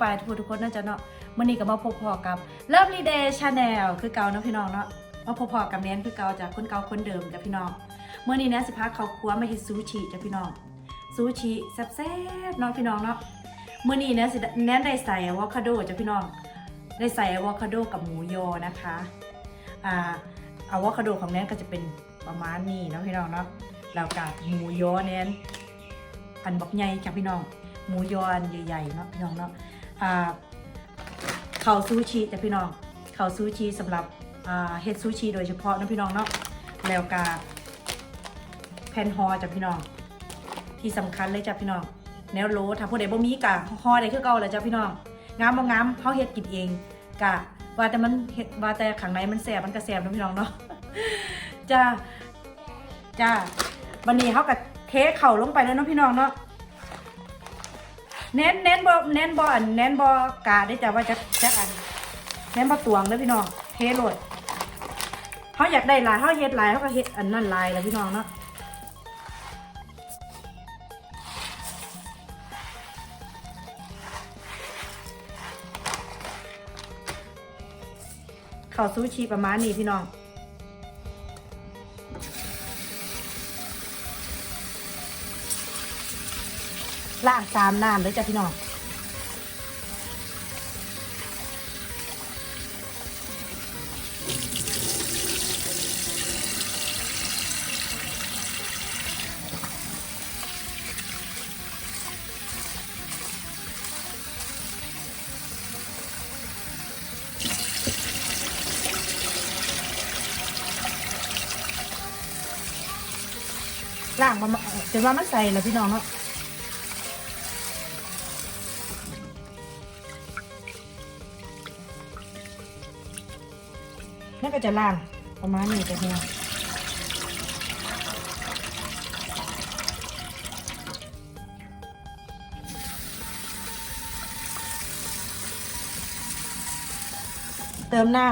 ปลายทุกคนทุกคนน่าจะเนาะมื่อนี้ก็มาพบพอกับ Lovely Day Channel คือเก่าเนาะพี่น้องเนาะมาพบพอกับแนนคือเก่าจากคนเก่าคนเดิมจ้ะพี่น้องเมื่อนี้แนนสิพาเขาครัวมาเฮ็ดซูชิจ้ะพี่น้องซูชิแซ่บๆเนาะพี่น้องเนาะเมื่อนี้แนนสิแนนได้ใส่อะโวคาโดจ้ะพี่น้อง ได้ใส่อะวคาโดกับหมูยอนะคะอ่าอะโวคาโดของแนนก็จะเป็นประมาณนี้เนาะพี่น้องเนาะแล้วกับหมูยอแนนอันบักใหญ่จ้ะพี่น้อง หมูยอนใหญ่ๆเนาะพี่น้องเนาะอ่าข้าซูชิจ้ะพี่น้องข้าซูชิสำหรับอ่าเฮ็ดซูชิโดยเฉพาะนะพี่น้องเนาะแล้วก็แผ่นฮอจ้ะพี่น้อง ที่สำคัญเลยจ้ะพี่น้อง แนวโลถ้าผู้ใดบ่มีกะฮอได้คือเก่าแล้วจ้ะพี่น้องงามบ่งามเฮาเฮ็ดกินเองกะว่าแต่มันเฮ็ดว่าแต่ข้างในมันแซ่บมันก็แซ่บนะพี่น้องเนาะจ้าจ้าวันนี้เฮาก็เทเข่าลงไปแล้วเนาะพี่น้องเนาะ เน้นเน้นบอเน้นบออันเน้นบอกาได้จ้ะว่าจะจะอัน เน้นบอตวงเด้อพี่น้องเทโหลดเขาอยากได้ลายเขาเฮ็ดลายเขาก็เฮ็ดอันนั่นลายแล้วพี่น้องเนาะข้าวซูชิประมาณนี้พี่น้อง ล่างตามน้ำเลยจ้ะพี่น้องล่างมาจนว่ามันใส่แล้วพี่น้องเนาะ นั่นก็จะล่างประมาณนี้จ้ะพี่น้องเติมน้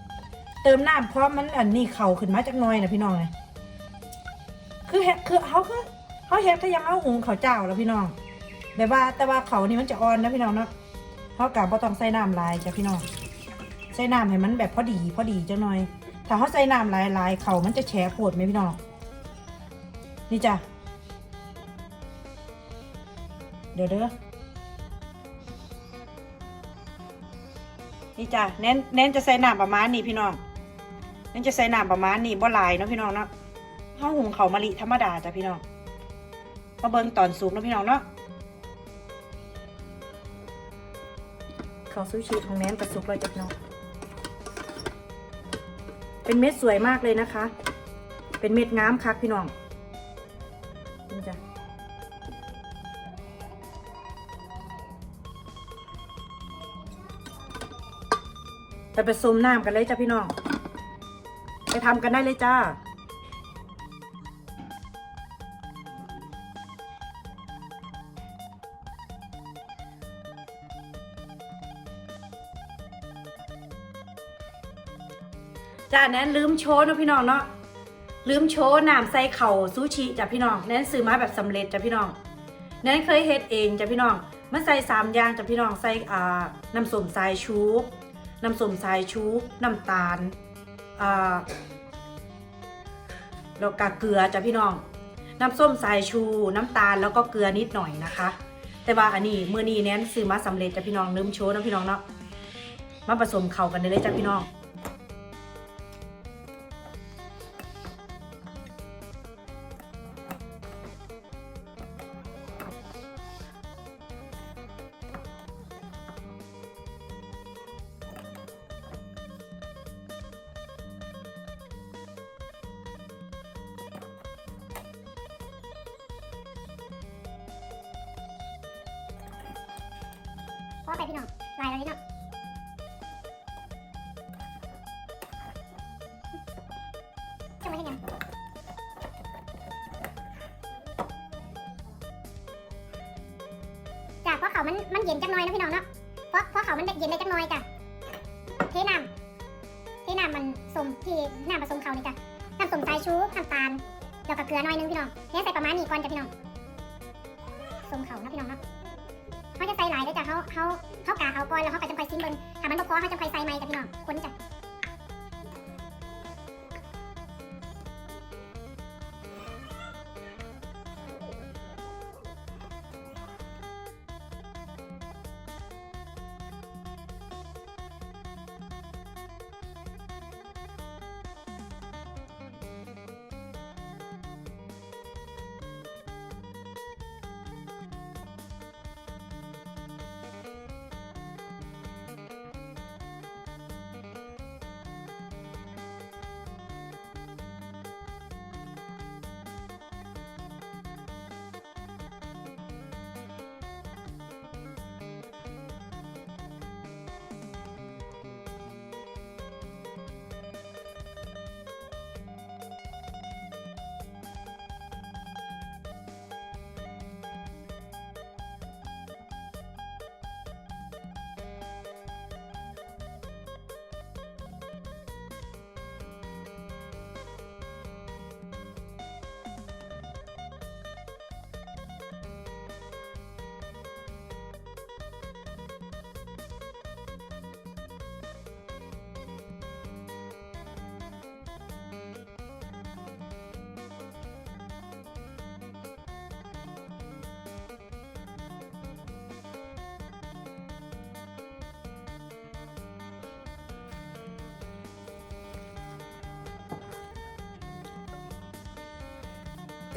ำเติมน้ำเพราะมันอันนี้เข่าขึ้นมาจากน้อยนะพี่น้องเลยคือเฮ็ดคือเขาคือเขาเฮ็ดถ้ายังเอาหุงเขาเจ้าแล้วพี่น้องแบบว่าแต่ว่าเขานี่มันจะอ่อนนะพี่น้องเนาะเขากะบ่ต้องใส่น้ำลายจ้ะพี่น้อง ใส่น้ำให้มันแบบพอดีพอดีจังหน่อย ถ้าเขาใส่น้ำหลายๆเขามันจะแฉะปวดไหมพี่น้อง นี่จ้ะ เดี๋ยวเด้อ นี่จ้ะเน้นเน้นจะใส่น้ำประมาณนี้พี่น้อง เน้นจะใส่น้ำประมาณนี้บ่หลายเนาะพี่น้องเนาะข้าวหุงเขามะลิธรรมดาจ้ะพี่น้องมาเบิ่งตอนสุกเนาะพี่น้องเนาะข้าซูชิของแนนกระสุกเลยจ้ะพี่น้อง เป็นเม็ดสวยมากเลยนะคะ เป็นเม็ดงามคักพี่น้องนี่จ้ะไปผสมน้ำกันเลยจ้ะพี่น้อง ไปทำกันได้เลยจ้า จ้าแนนลืมโชว์นะพี่น้องเนาะลืมโชว์น้ำใส่เข่าซูชิจ้ะพี่น้องแนนซื้อมาแบบสำเร็จจ้ะพี่น้องแนนเคยเฮ็ดเองจ้ะพี่น้องมันใส่สามอย่างจ้ะพี่น้องใส่อ่าน้ำส้มสายชูน้ำส้มสายชูน้ำตาลอ่าแล้วก็เกลือจ้ะพี่น้อง น้ำส้มสายชู น้ำตาลแล้วก็เกลือนิดหน่อยนะคะ แต่ว่าอันนี้เมื้อนี้แนนซื้อมาสำเร็จจ้ะพี่น้องลืมโชว์นะพี่น้องเนาะมาผสมเข้ากันเลยจ้ะพี่น้อง เพราะไปพี่น้องลายเรานี่เนาะจะมาเห็นยังจ้ะเพราะเขามันมันเย็นจักหน่อยนะพี่น้องเนาะเพราะเพราะเขามันเย็นได้จักหน่อยจ้ะเทน้ำเทน้ำมันสมที่น้ำผสมเขานี่จ้ะน้ำสมสายชูน้ำตาลแล้วก็เกลือหน่อยนึงพี่น้องเนี่ยใส่ประมาณนี้ก่อนจ้ะพี่น้องสมเขานะพี่น้องเนาะ เขาจะใส่หลายด้วยจ้ะเขาเขาเขากาเอาก่อนแล้วเขาก็จะคอยซิมเบิ้งถ้ามันบ่พอเขาจะคอยใส่ไม้จ้ะพี่น้องคนจ้ะ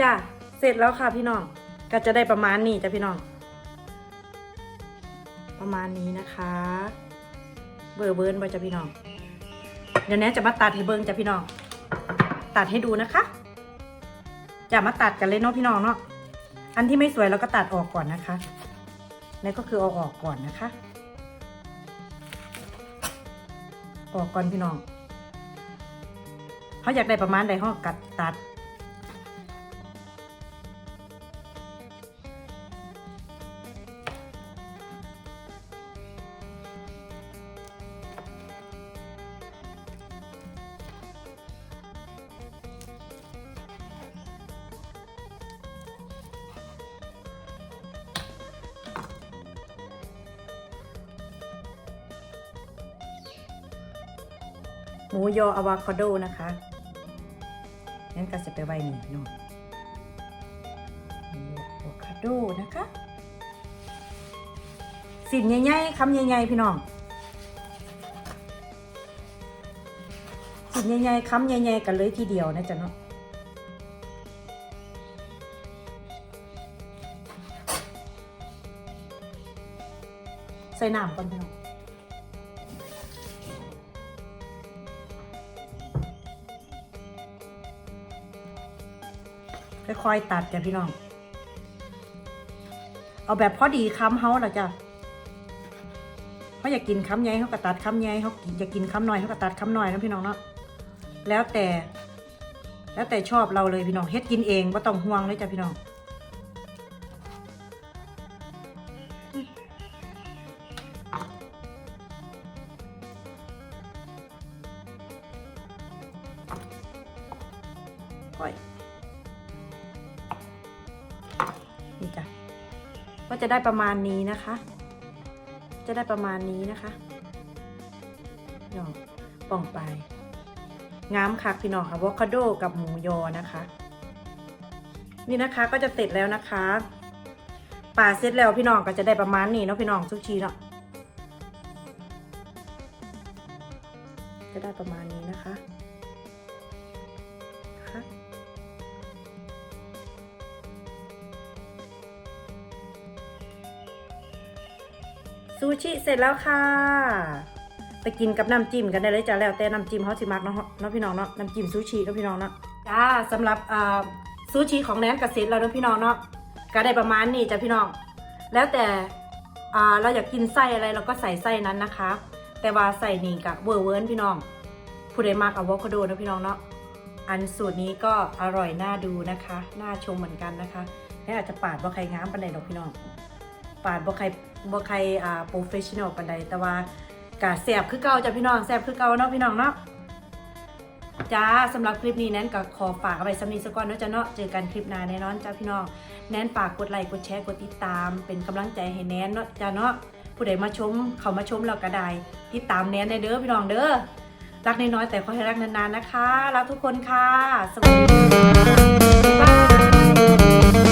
จ้ะเสร็จแล้วค่ะพี่น้องก็จะได้ประมาณนี้จ้ะพี่น้อง ประมาณนี้นะคะ เบอร์เบิร์นไปจ้ะพี่น้อง เดี๋ยวนี้จะมาตัดให้เบิ้งจ้ะพี่น้อง ตัดให้ดูนะคะจะมาตัดกันเลยเนาะพี่น้องเนาะอันที่ไม่สวยเราก็ตัดออกก่อนนะคะนั่ก็คือเอาออกก่อนนะคะ ออกก่อนพี่น้องเขาอยากได้ประมาณใดห้องกัดตัด หมูยออะวาคาโดนะคะงั้นก็จะไปไว้นี่พี่น้องหมูยออะวาคาโดนะคะสินใหญ่ๆคำใหญ่ๆพี่น้องสินใหญ่ๆคำใหญ่ๆกันเลยทีเดียวนะจ๊ะเนาะใส่น้ำก่อนพี่น้อง ค่อยๆตัดจ้ะพี่น้อง เอาแบบพอดีค้ำเขาละจ้ะเขาอยากกินค้ำใหญ่เขาก็ตัดค้ำใหญ่เขาอยากกินค้ำน้อยเขาก็ตัดค้ำน้อยนะพี่น้องเนาะแล้วแต่ แล้วแต่ชอบเราเลยพี่น้องเฮ็ดกินเองว่าต้องห่วงเลยจ้ะพี่น้องค่อย จะได้ประมาณนี้นะคะ จะได้ประมาณนี้นะคะพี่น้องป่องไป งามคักพี่น้องอะโวคาโดกับหมูยอนะคะ นี่นะคะก็จะเสร็จแล้วนะคะป่าเสร็จแล้วพี่น้องก็จะได้ประมาณนี้เนาะพี่น้องซุกชีเนาะจะได้ประมาณนี้นะคะ ซูชิเสร็จแล้วค่ะ ไปกินกับน้ำจิ้มกันได้เลยจ้าแล้วแต่น้ำจิ้มเขาสิมักเนาะเนาะพี่น้องเนาะน้ำจิ้มซูชิเนาะพี่น้องเนาะจ้าสำหรับซูชิของแนนกับเสร็จแล้วเนาะพี่น้องเนาะก็ได้ประมาณนี้จ้ะพี่น้อง แล้วแต่เราอยากกินไส้อะไรเราก็ใส่ไส้นั้นนะคะ แต่ว่าใส่นี่กับเวอร์เวิร์นพี่น้องผู้ใดมากอะโวคาโดนะพี่น้องเนาะอันสูตรนี้ก็อร่อยน่าดูนะคะ น่าชมเหมือนกันนะคะแค่อาจจะปาดบ่ใครงามปันใดดอกพี่น้อง ปาดบ่ใคร บ่ใครอ่าโปรเฟชชั่นอลปานใดแต่ว่ากะแสบคือเก่าจ้ะพี่น้องแสบคือเก่าเนาะพี่น้องเนาะจ้าสำหรับคลิปนี้แนนก็ขอฝากไว้สำนีสก่อนเนาะจ้ะเนาะเจอกันคลิปหน้าแน่นอนจ้าพี่น้องแนนฝากกดไลค์กดแชร์กดติดตาม เป็นกำลังใจให้แนนเนาะจ้าเนาะผู้ใดมาชมเขามาชมเราก็ได้ติดตามแนนในเด้อพี่น้องเด้อรักน้อยๆแต่ขอให้รักนานๆนะคะรักทุกคนค่ะ สวัสดีบาย